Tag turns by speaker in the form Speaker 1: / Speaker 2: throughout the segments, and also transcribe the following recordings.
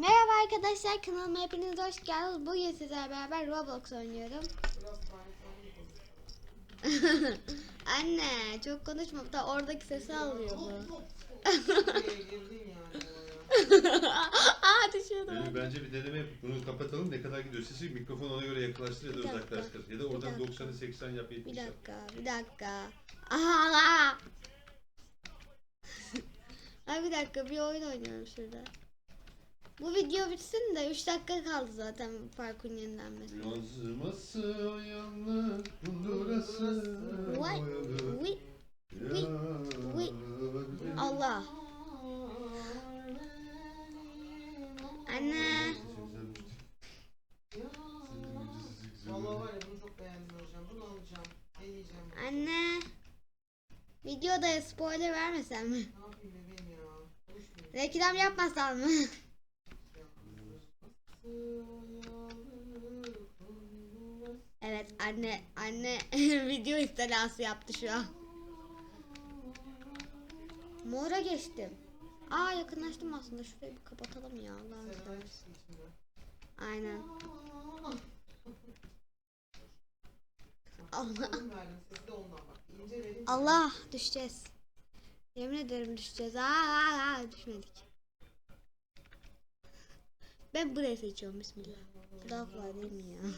Speaker 1: Merhaba arkadaşlar kanalıma hepiniz hoş geldiniz. Bugün sizlerle beraber Roblox oynuyorum. Anne çok konuşma da oradaki sesi alıyor bu. Aa düşüyordu.
Speaker 2: Benim bence bir deneme yapıp bunu kapatalım. Ne kadar gidiyor sesi mikrofon ona göre yaklaştır ya da
Speaker 1: Bir dakika.
Speaker 2: uzaklaştır. Ya da
Speaker 1: Bir
Speaker 2: oradan
Speaker 1: dakika.
Speaker 2: 90'ı 80 yap
Speaker 1: Bir
Speaker 2: 70 yap.
Speaker 1: dakika bir dakika. Aha la. Ay bir dakika bir oyun oynuyorum şurada. Bu video bitsin de 3 dakika kaldı zaten parkurun yenilenmesine.
Speaker 2: Boyalı.
Speaker 1: Uy, uy, uy. Allah. Anne.
Speaker 3: Vallahi var ya bunu çok beğendim hocam. Bunu alacağım. Deneyeceğim.
Speaker 1: Anne. Videoda spoiler vermesem mi?
Speaker 3: Ne yapayım bebeğim ya?
Speaker 1: Reklam yapmasam mı? Evet anne anne video istilası yaptı şu an. Mora geçtim. Aa yakınlaştım aslında şurayı bir kapatalım ya
Speaker 3: içinde?
Speaker 1: Aynen. Allah. Allah düşeceğiz. Yemin ederim düşeceğiz. Aa, aa, aa, düşmedik. Ben burayı seçiyorum bismillah. Daha kolay değil mi ya?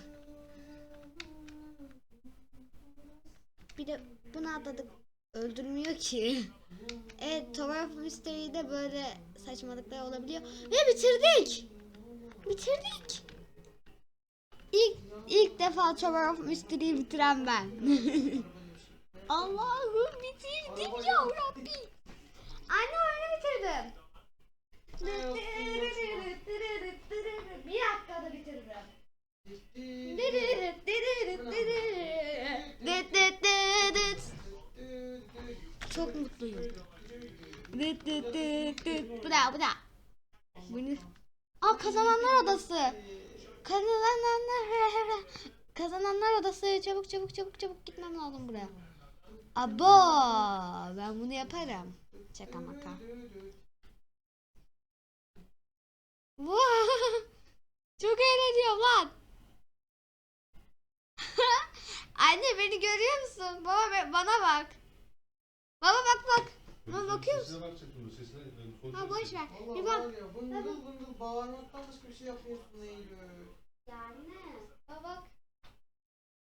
Speaker 1: Bir de bunu atladık. Öldürmüyor ki. Evet Tower of Mystery'de böyle saçmalıklar olabiliyor. Ve bitirdik. Bitirdik. İlk, ilk defa Tower of Mystery'yi bitiren ben. Allah'ım bitirdim ya Rabbi. Anne oyunu bitirdim. Dakikada bitirdim. Çok mutluyum. Bu da bu da. Bunu... Aa kazananlar odası. Kazananlar kazananlar odası çabuk çabuk çabuk çabuk gitmem lazım buraya. Abo ben bunu yaparım. Şaka maka. Vaa! Çok eğleniyorum lan. Anne beni görüyor musun? Baba be- bana bak. Baba bak bak. Baba bakıyor musun?
Speaker 2: Yani
Speaker 1: Ha boş ver. Bir bak.
Speaker 3: ya bıngıl bıngıl bağırmaktan başka bir şey yapmıyorsun Eylül.
Speaker 1: Ya anne. Baba bak.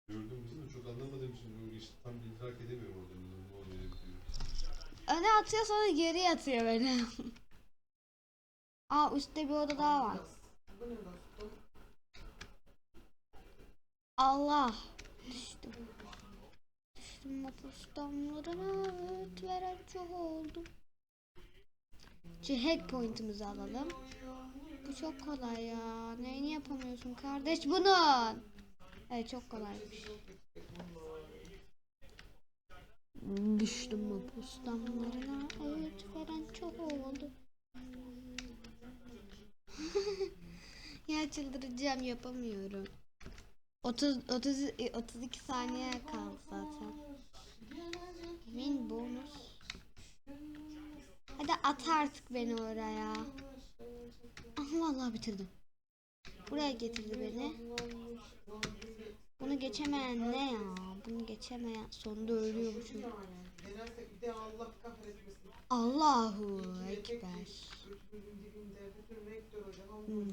Speaker 2: Gördüm kızım da çok anlamadığım için o işte tam idrak edemiyorum orada ne oluyor bitiyor.
Speaker 1: Öne atıyor sonra geri atıyor beni. Aa üstte bir oda daha var.
Speaker 3: Bu ne dostum?
Speaker 1: Allah. Düştüm. Düştüm mapus damlarına veren çok oldu. Hack point'imizi alalım. Bu çok kolay ya. Neyini yapamıyorsun kardeş bunun? Evet çok kolaymış. Düştüm mapus damlarına öğüt veren çok oldu. ya çıldıracağım yapamıyorum. 30 30 32 saniye kaldı zaten. Win bonus. Hadi at artık beni oraya. Ah vallahi bitirdim. Buraya getirdi beni. Bunu geçemeyen ne ya? Bunu geçemeyen sonunda
Speaker 3: ölüyor bu çocuk.
Speaker 1: Allahu Ekber. Hmm,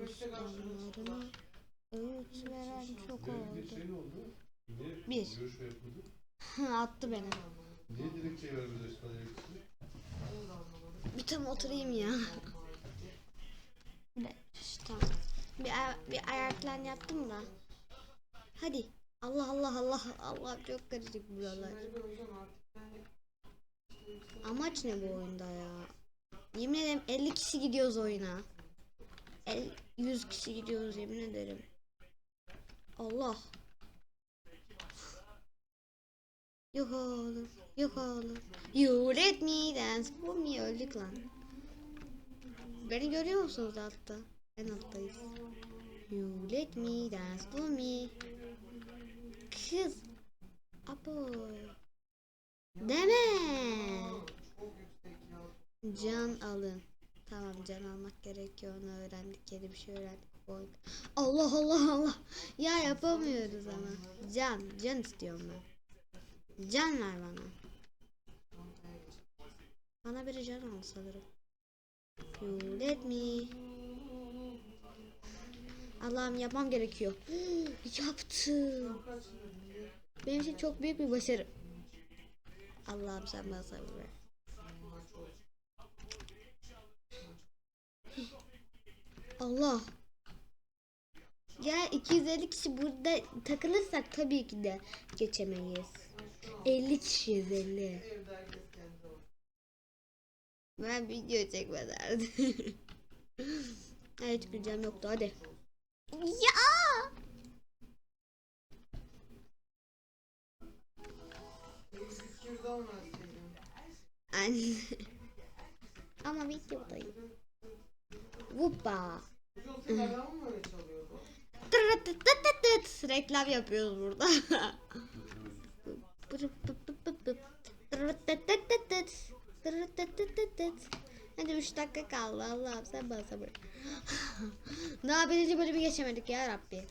Speaker 1: Müslümanlarına 3 veren çok oldu. Bir.
Speaker 2: Şey
Speaker 1: attı beni.
Speaker 2: Niye dilekçeyi
Speaker 3: vermeyeceksin
Speaker 1: Bir tam oturayım ya. tamam. Bir, bir ayar yaptım da. Hadi. Allah Allah Allah Allah çok karışık buralar. Amaç ne bu oyunda ya? Yemin ederim 50 kişi gidiyoruz oyuna. El, 100 kişi gidiyoruz yemin ederim. Allah. Yok oğlum. Yok oğlum. You let me dance. Bu mi öldük lan. Beni görüyor musunuz altta? En alttayız. You let me dance for me. Kız. Abo. Deme. Can alın. Tamam can almak gerekiyor onu öğrendik yeni bir şey öğrendik. Oy. Allah Allah Allah. Ya yapamıyoruz ama. Can, can istiyorum ben. Can ver bana. Bana biri can al sanırım. You let me. Allah'ım yapmam gerekiyor. Yaptım. Benim için çok büyük bir başarı. Allah'ım sen bana sabır ver. Allah. Ya 250 kişi burada takılırsak tabii ki de geçemeyiz. 50 kişiyiz 50.
Speaker 3: Evde herkes kendi o.
Speaker 1: Ben video çekme derdim. evet güleceğim yoktu hadi. Ya! Anne. Ama videodayım. Vuppa.
Speaker 3: Mı öyle çalıyordu?
Speaker 1: Tırıtıtıtıtıt. Reklam yapıyoruz burada. Hadi 3 dakika kaldı Allah'ım sen bana sabır. Daha birinci bölümü geçemedik ya Rabbi.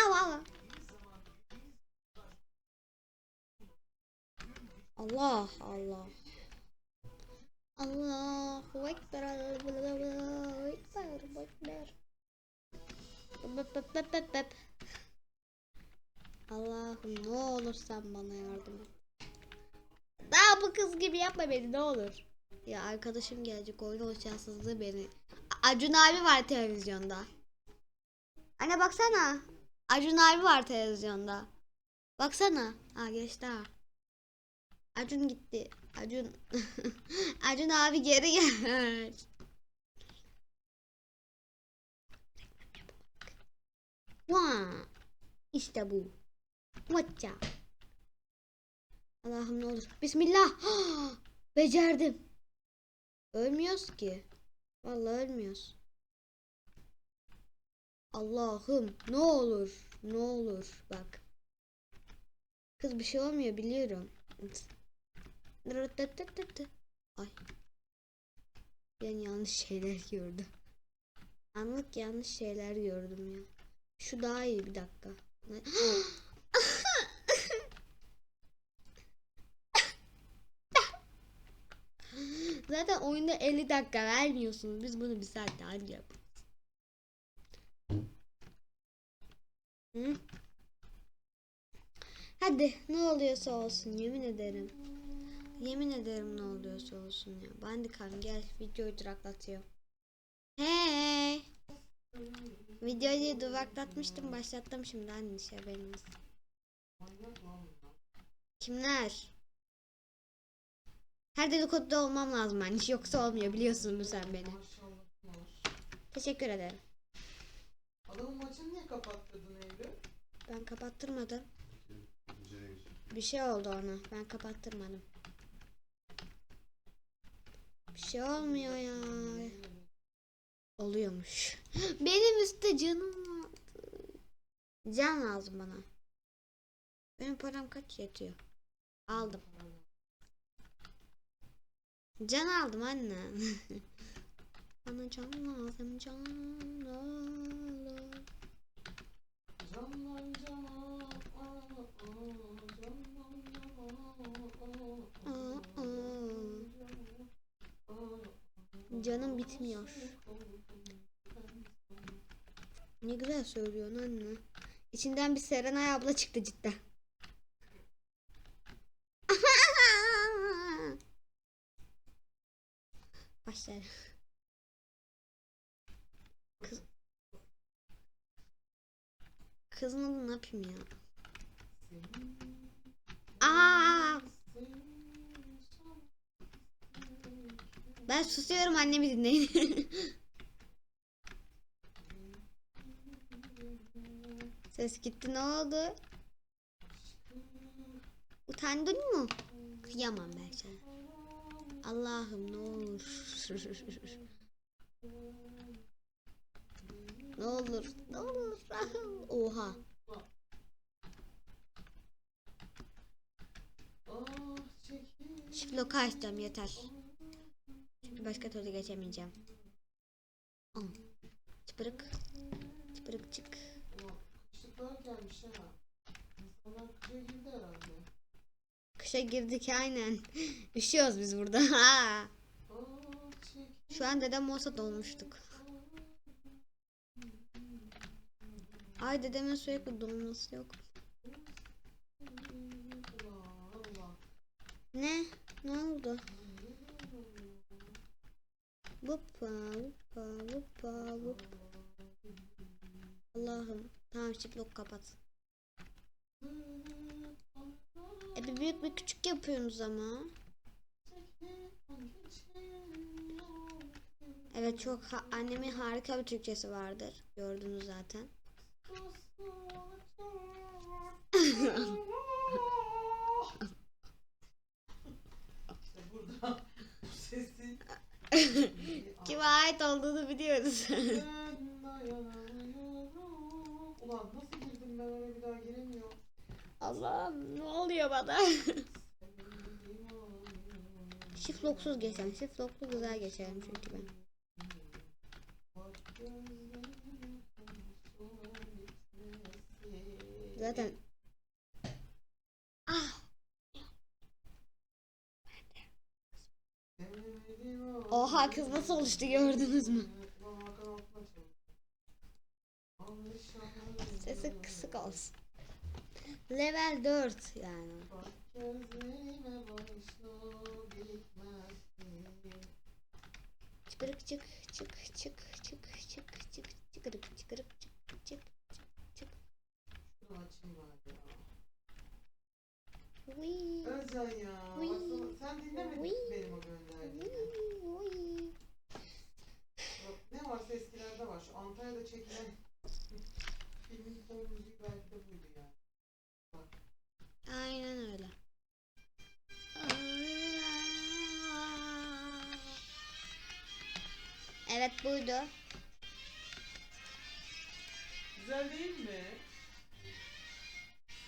Speaker 1: Valla. Allah Allah. Allah'ım ne olur sen bana yardım et. Daha bu kız gibi yapma beni ne olur. Ya arkadaşım gelecek oyun o şanssızlığı beni. Acun abi var televizyonda. Anne baksana. Acun abi var televizyonda. Baksana. Ha geçti ha. Acun gitti. Acun. Acun abi geri gel. Vaa. İşte bu. Maça. Allah'ım ne olur. Bismillah. Becerdim. Ölmüyoruz ki. Vallahi ölmüyoruz. Allah'ım ne olur. Ne olur. Bak. Kız bir şey olmuyor biliyorum. Ay. Ben yanlış şeyler gördüm. Anlık yanlış şeyler gördüm ya. Şu daha iyi bir dakika. Zaten oyunda 50 dakika vermiyorsunuz. Biz bunu bir saatte anca yaparız. Hı? Hadi ne oluyorsa olsun yemin ederim. Yemin ederim ne oluyorsa olsun ya. Bandikan gel videoyu duraklatıyor. Hey. Videoyu duraklatmıştım başlattım şimdi anne şey haberiniz. Kimler? Her dedikoduda olmam lazım anne yoksa olmuyor biliyorsun sen beni. Teşekkür ederim.
Speaker 3: Adamın maçını niye kapattırdın Eylül?
Speaker 1: Ben kapattırmadım. Bir şey oldu ona. Ben kapattırmadım. Bir şey olmuyor ya. Oluyormuş. Benim üstte canım vardı. Can lazım bana. Benim param kaç yetiyor? Aldım. Can aldım anne. bana can lazım can lazım.
Speaker 3: Canlar cana, aa, aa, canlar cana, aa,
Speaker 1: Aa, aa.
Speaker 3: aa.
Speaker 1: Canım bitmiyor. Ne güzel söylüyorsun anne. İçinden bir Serenay abla çıktı cidden. Başlar. Kız... Kızın adını ne yapayım ya? Aa! Ben susuyorum annemi dinleyin. Ses gitti ne oldu? Utandın mı? Kıyamam ben sana. Allah'ım ne olur. ne olur, ne olur. Oha. Lock'u açacağım yeter. Başka türlü geçemeyeceğim. Çıpırık. Çıpırık çık.
Speaker 3: Kışa
Speaker 1: girdik aynen. Üşüyoruz biz burada. Şu an dedem olsa dolmuştuk. Ay dedemin sürekli dolması yok. Ne? Ne oldu? Vuppa vuppa vuppa vuppa. Allah'ım. Tamam şiplok kapat. E bir büyük bir küçük yapıyorsunuz ama. Evet çok ha- annemin harika bir Türkçesi vardır. Gördünüz zaten.
Speaker 3: İşte burada bu sesin
Speaker 1: Kime ait olduğunu biliyoruz.
Speaker 3: Ulan nasıl girdim ben oraya bir daha giremiyorum.
Speaker 1: Allah'ım ne oluyor bana? Shift locksuz geçelim. Shift locklu güzel geçelim çünkü ben. Zaten ah Kız nasıl oluştu gördünüz mü? Sesi kısık olsun. Level 4 yani. Çıkırık çık çık çık çık çık çık çıkırık çıkırık çık çık çık. Uy.
Speaker 3: Özcan ya.
Speaker 1: Uy.
Speaker 3: Sen dinlemedin benim o gönderdiğimi.
Speaker 1: Uy, uy.
Speaker 3: Bak, Ne varsa eskilerde var. Şu Antalya'da çekilen filmin son müziği belki de buydu ya.
Speaker 1: Aynen öyle. Evet buydu.
Speaker 3: Güzel değil mi?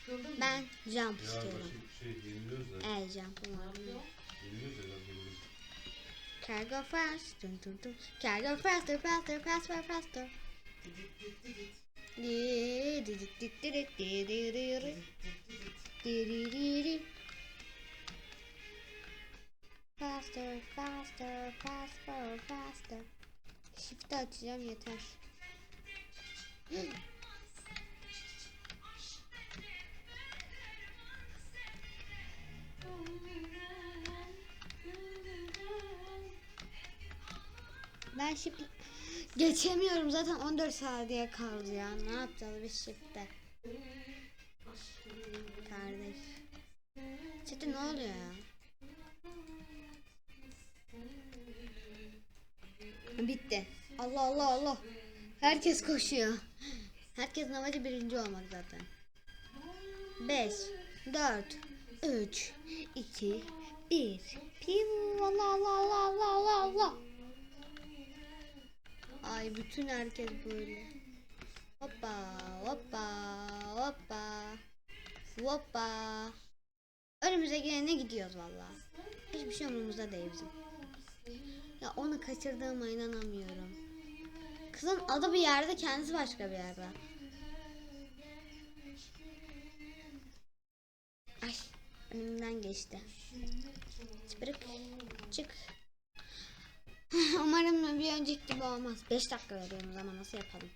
Speaker 3: Sıkıldın mı?
Speaker 1: Ben jump
Speaker 2: Ya
Speaker 1: istiyorum.
Speaker 2: bir şey yeniliyoruz da.
Speaker 1: El jump
Speaker 3: Ne
Speaker 1: umarım.
Speaker 3: yapıyor?
Speaker 2: Yeniliyoruz ya
Speaker 1: Car go fast. Dun, dun, dun. Car go faster, faster, faster, faster. Faster, faster, faster, faster. Shift'i açacağım yeter. Ben shift geçemiyorum zaten 14 saniye kaldı ya. Ne yapacağız biz shift'te? Kardeş. Shift'te ne oluyor ya? Bitti. Allah Allah Allah. Herkes koşuyor. Herkesin amacı birinci olmak zaten. 5 4 3 2 1 Piu Allah Allah Allah Allah Allah Allah Ay bütün herkes böyle. Hoppa hoppa hoppa hoppa. Önümüze gelene gidiyoruz valla. Hiçbir şey umurumuzda değil bizim. Ya onu kaçırdığıma inanamıyorum. Kızın adı bir yerde kendisi başka bir yerde. Ay önümden geçti. Çıpırık çık. Umarım bir önceki gibi olmaz. 5 dakika veriyorum ama nasıl yapalım?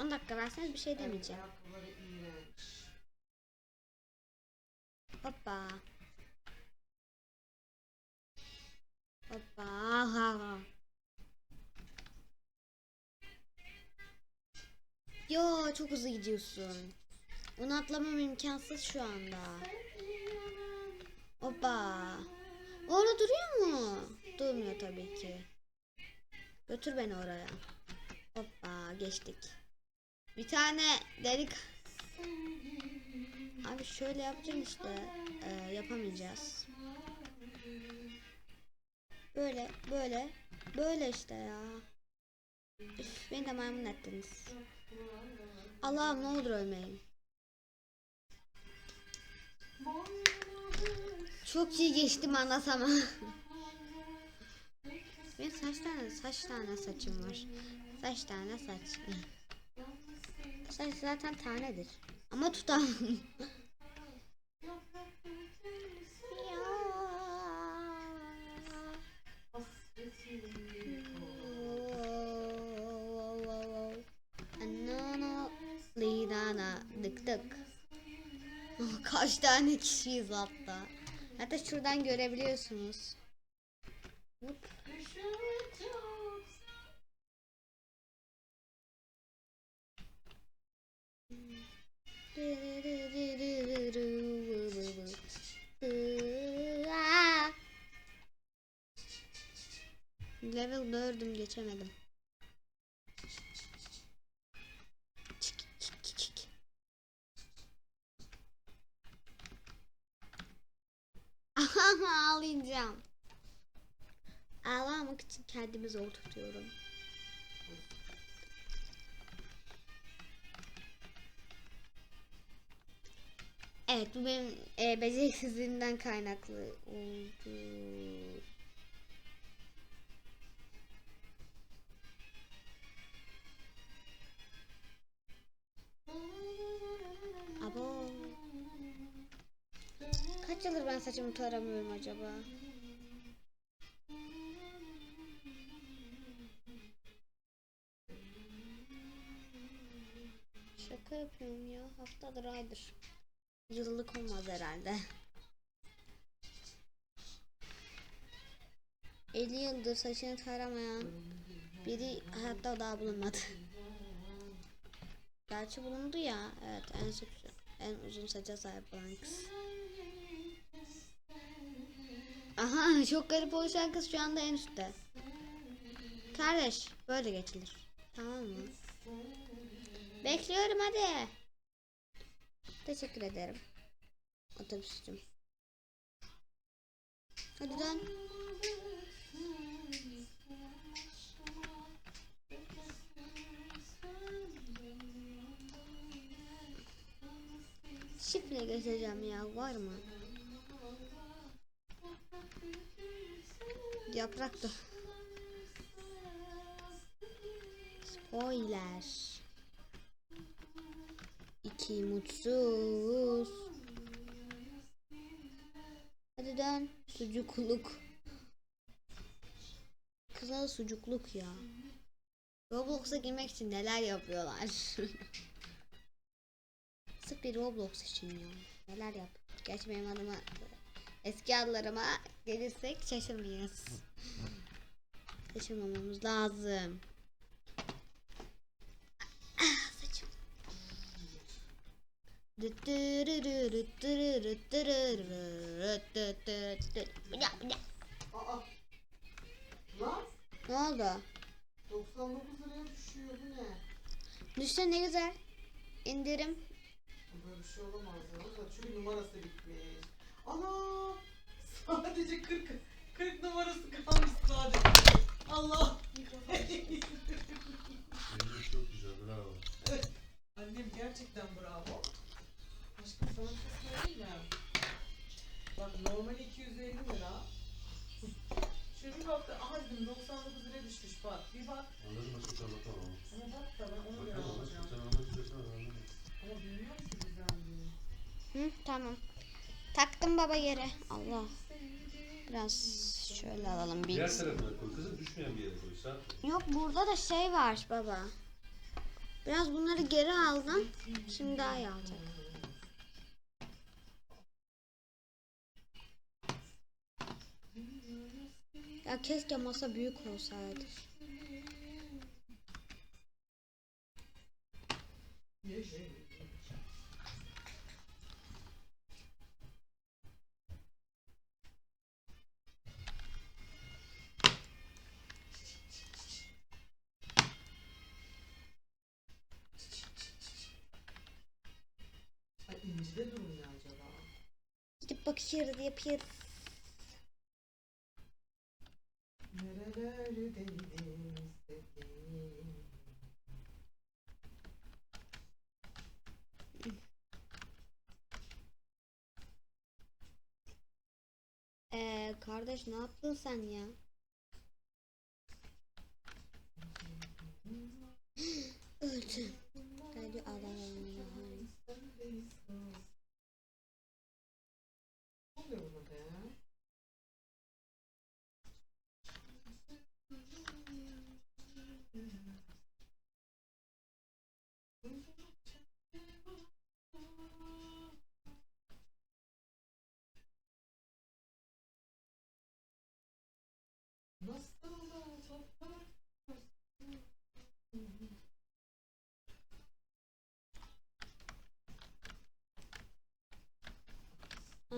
Speaker 1: 10 dakika verseniz bir şey demeyeceğim. Hoppa. Hoppa. Ha. Yo çok hızlı gidiyorsun. Onu atlamam imkansız şu anda. Hoppa. Orada duruyor mu? Durmuyor tabii ki. Götür beni oraya. Hoppa geçtik. Bir tane delik Abi şöyle yapacaksın işte. Ee, yapamayacağız. Böyle, böyle, böyle işte ya. Üf, beni de maymun ettiniz. Allah'ım ne olur ölmeyin. Çok iyi geçtim anlatamam. Benim saç tane saç tane saçım var. Saç tane saç. Saç zaten tanedir. Ama. Anana lidana dık dık. Kaç tane kişiyiz hatta. Hatta şuradan görebiliyorsunuz. Level 4'üm geçemedim. Ağlayacağım. Ağlamak için kendimi zor tutuyorum. Evet bu benim e, beceriksizliğimden kaynaklı oldu. Abo. Kaç yıldır ben saçımı taramıyorum acaba? Haftadır aydır. Yıllık olmaz herhalde. 50 yıldır saçını taramayan biri hayatta daha bulunmadı. Gerçi bulundu ya. Evet en sık en uzun saça sahip olan kız. Aha çok garip oluşan kız şu anda en üstte. Kardeş böyle geçilir. Tamam mı? Bekliyorum hadi. Teşekkür ederim. Otobüsçüm. Hadi dön. Şifre geçeceğim ya var mı? Yaprak da. Spoiler. İki mutsuz. Hadi dön. Sucukluk. Kızal sucukluk ya. Roblox'a girmek için neler yapıyorlar. Sırf bir Roblox için ya. Neler yap. Gerçi benim adıma eski adlarıma gelirsek şaşırmayız. Şaşırmamamız lazım.
Speaker 3: Aa. Lan
Speaker 1: Ne oldu?
Speaker 3: 99 liraya düşüyor bu ne?
Speaker 1: Düşse ne güzel. İndirim.
Speaker 3: Böyle bir şey olamaz ya. Da çünkü numarası bitmiş. Ana! Sadece 40 40 numarası kalmış sadece. Allah!
Speaker 2: Benim çok güzel bravo.
Speaker 3: Annem gerçekten bravo. Aşkım sana bir şey söyleyeyim mi? Bak normal 250 lira. Şöyle bir baktı, aha dedim 99 liraya düşmüş bak. Bir bak.
Speaker 2: Anladım aşkım sen bakamam.
Speaker 3: Ama bak da ben ona göre
Speaker 2: Bakamam aşkım
Speaker 3: alacağım.
Speaker 2: sen anlamak istiyorsan anlamam.
Speaker 3: Ama bilmiyorum ki güzelliğini.
Speaker 1: Hı, tamam. Taktım baba yere. Allah. Biraz şöyle alalım bir.
Speaker 2: Diğer tarafına koy kızım düşmeyen bir yere koy. Sen
Speaker 1: Yok burada da şey var baba. Biraz bunları geri aldım. Şimdi daha iyi alacak. Ya keşke masa büyük olsaydı.
Speaker 3: Ay incide durum ne acaba?
Speaker 1: Gidip bakışırız yapıyoruz.
Speaker 3: Nerelerdeydiniz dedi.
Speaker 1: be kardeş ne yaptın sen ya? Öldüm.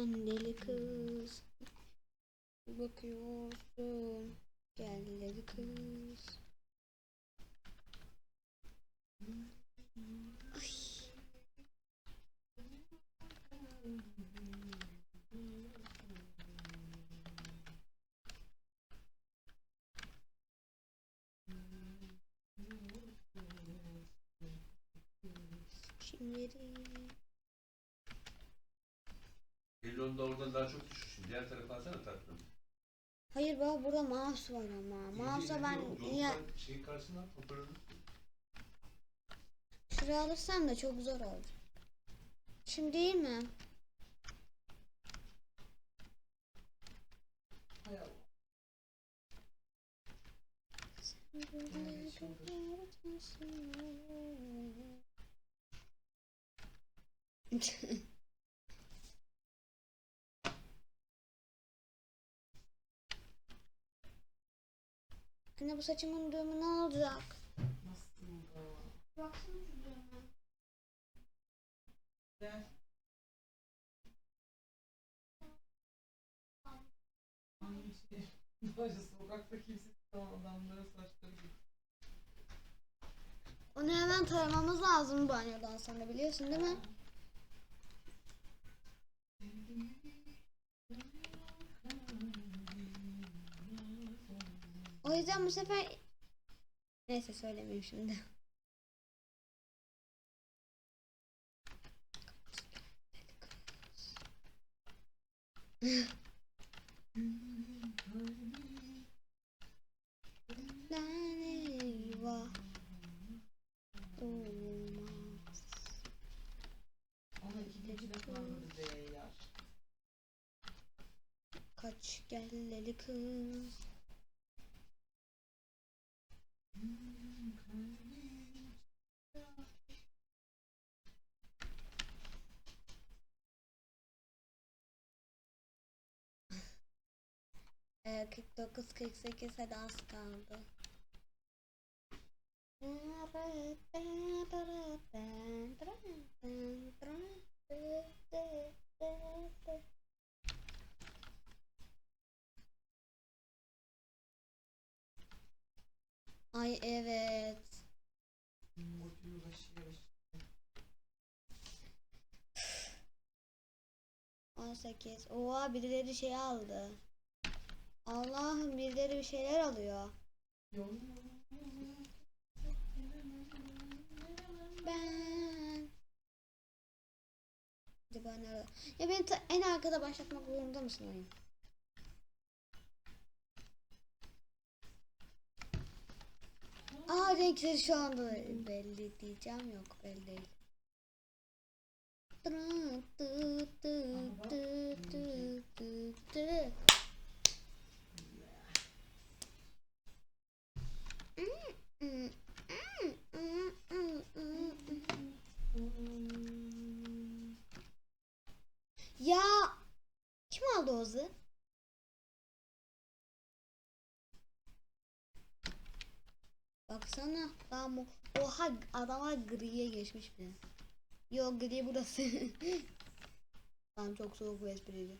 Speaker 1: Anneli kız. Bakıyorsun. Geldi kız. Ay. Şimdi
Speaker 2: Elon da oradan daha çok düşür şimdi. Diğer tarafa alsana tatlım.
Speaker 1: Baba burada mouse var ama. Mouse'a ben ya
Speaker 2: Şeyin karşısına at hoparlörü.
Speaker 1: şuraya alırsam da çok zor oldu. Şimdi değil mi?
Speaker 3: Hay
Speaker 1: Anne bu saçımın düğümü ne olacak?
Speaker 3: Nasıl da?
Speaker 1: Baksana şu düğüme.
Speaker 3: Gel. Aynı şey. Böyle sokakta kimse adamlara saçları.
Speaker 1: Onu hemen taramamız lazım banyodan sonra biliyorsun değil mi? O yüzden bu sefer neyse söylemeyeyim şimdi. Ben eyvah olmaz.
Speaker 3: Ama ikinci defa böyle Z'ler.
Speaker 1: Kaç gelleli kız. Ee, 49 48 hadi az kaldı. Ay evet.
Speaker 3: İşte.
Speaker 1: 18. Oha birileri şey aldı. Allah'ım birileri bir şeyler alıyor. Ben. Ya beni en arkada başlatmak zorunda mısın oyun? Aa renkleri şu anda belli diyeceğim yok belli değil. Tı tı tı tı tı tı tı. Ya kim aldı Oz'u? Baksana bu oha adamlar griye geçmiş bile. Yok gri burası. Tamam çok soğuk bir espriydi.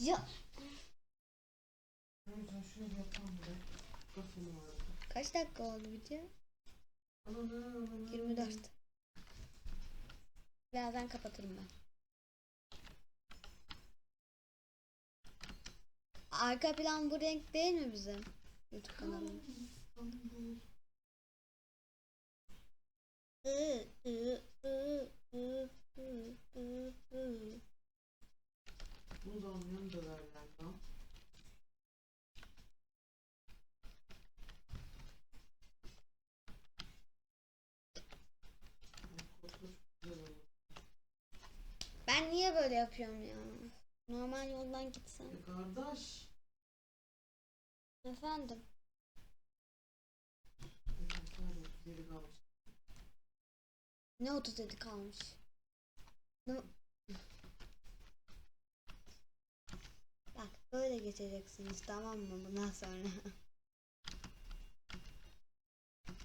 Speaker 1: Ya kaç dakika oldu video?
Speaker 3: Ananı, ananı.
Speaker 1: 24. Birazdan kapatırım ben. Arka plan bu renk değil mi bizim? YouTube kanalımız. Iı, ıı, ıı, ıı, niye böyle yapıyorum ya? Normal yoldan gitsem.
Speaker 3: E kardeş.
Speaker 1: Efendim.
Speaker 3: Kalmış.
Speaker 1: Ne 37 kalmış? Ne... Bak böyle geçeceksiniz tamam mı bundan sonra?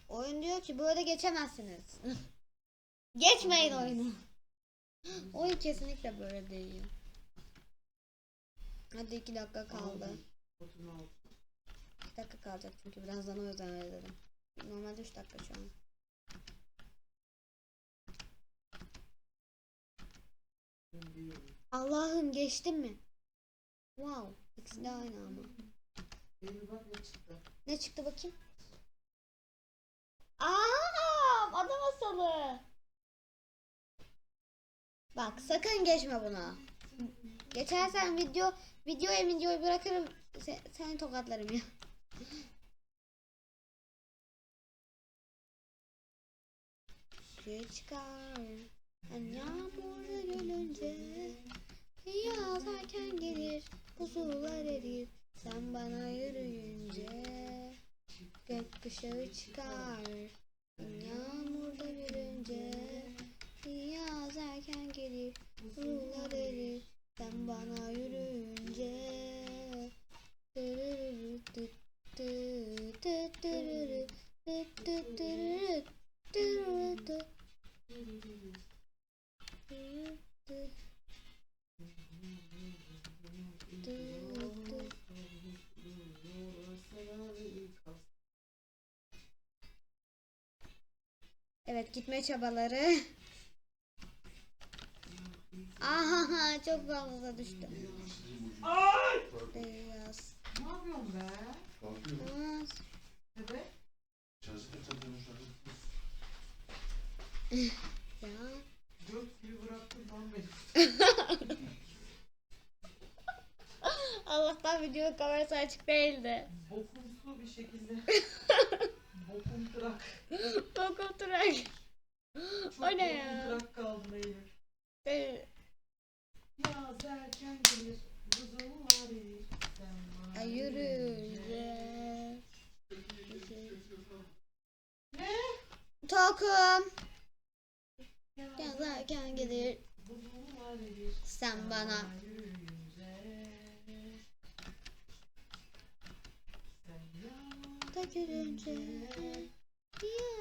Speaker 1: Oyun diyor ki böyle geçemezsiniz. Geçmeyin oyunu. Oyun kesinlikle böyle değil. Hadi iki dakika kaldı. 2 dakika kalacak çünkü birazdan o yüzden öyle. Normalde 3 dakika şu an. Allah'ım geçtim mi? Wow. İkisi de aynı ama.
Speaker 3: Ne çıktı
Speaker 1: bakayım? Aa, ada masalı. Bak sakın geçme buna. Geçersen video videoya videoyu bırakırım. Se- seni tokatlarım ya. Suya çıkar. Yağmur gölünce Yaz erken gelir Buzullar erir. Sen bana yürüyünce Gökkuşağı çıkar. Yağmurda yürünce Yaz erken gelir Buzullar erir Sen bana yürüyünce Tırırırı tıt tı tı tırırı tıt tı tırırı tırırı tı tırırı tı tırırı tı. Evet gitme çabaları. Aha çok fazla düştü.
Speaker 3: Ay!
Speaker 1: Beyaz.
Speaker 3: Ne yapıyorsun be?
Speaker 1: Olmaz.
Speaker 3: Bebe.
Speaker 1: Ya.
Speaker 3: Göt gibi bıraktın lan beni.
Speaker 1: Allah'tan video kamerası açık değildi.
Speaker 3: Bokumsu bir şekilde. Bokum tırak.
Speaker 1: Bokum Turak.
Speaker 3: Çok
Speaker 1: O ne ya?
Speaker 3: bokum tırak kaldın Eylül.
Speaker 1: Ee.
Speaker 3: Ne?
Speaker 1: Tokum. Yazarken gelir. Sen bana. Da gülünce.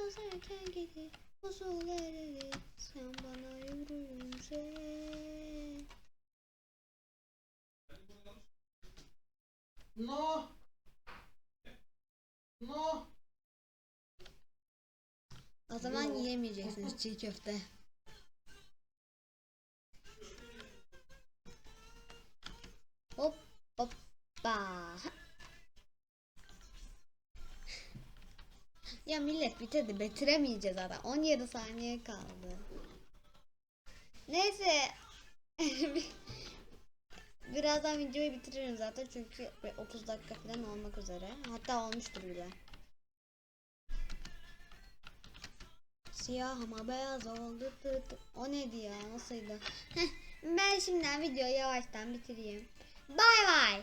Speaker 1: Yazarken gelir. Buzul erir. Sen bana yürüyünce. Zaman yiyemeyeceksiniz çiğ köfte. Hop hoppa. Ya millet bitirdi bitiremeyeceğiz zaten 17 saniye kaldı. Neyse. Birazdan videoyu bitiririm zaten çünkü 30 dakika falan olmak üzere. Hatta olmuştur bile. Siyah ama beyaz oldu. Tı tı. O neydi ya? Nasıldı? Ben şimdiden videoyu yavaştan bitireyim. Bay bay.